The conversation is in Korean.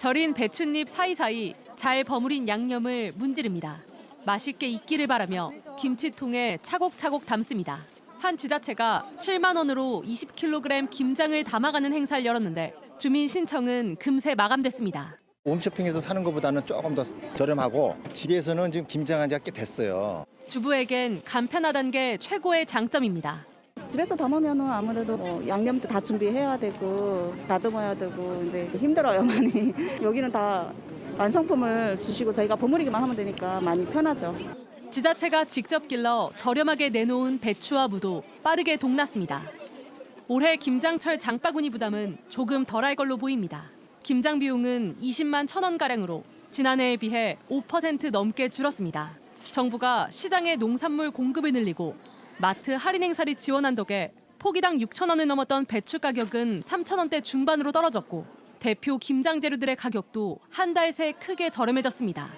절인 배춧잎 사이사이 잘 버무린 양념을 문지릅니다. 맛있게 익기를 바라며 김치통에 차곡차곡 담습니다. 한 지자체가 7만 원으로 20kg 김장을 담아가는 행사를 열었는데 주민 신청은 금세 마감됐습니다. 홈쇼핑에서 사는 것보다는 조금 더 저렴하고 집에서는 지금 김장한 지가 꽤 됐어요. 주부에겐 간편하다는 게 최고의 장점입니다. 집에서 담으면은 아무래도 뭐 양념도 다 준비해야 되고 다듬어야 되고 이제 힘들어요 많이. 여기는 다 완성품을 주시고 저희가 버무리기만 하면 되니까 많이 편하죠. 지자체가 직접 길러 저렴하게 내놓은 배추와 무도 빠르게 동났습니다. 올해 김장철 장바구니 부담은 조금 덜할 걸로 보입니다. 김장 비용은 20만 천 원 가량으로 지난해에 비해 5% 넘게 줄었습니다. 정부가 시장의 농산물 공급을 늘리고 마트 할인 행사를 지원한 덕에 포기당 6천 원을 넘었던 배추 가격은 3천 원대 중반으로 떨어졌고 대표 김장 재료들의 가격도 한 달 새 크게 저렴해졌습니다.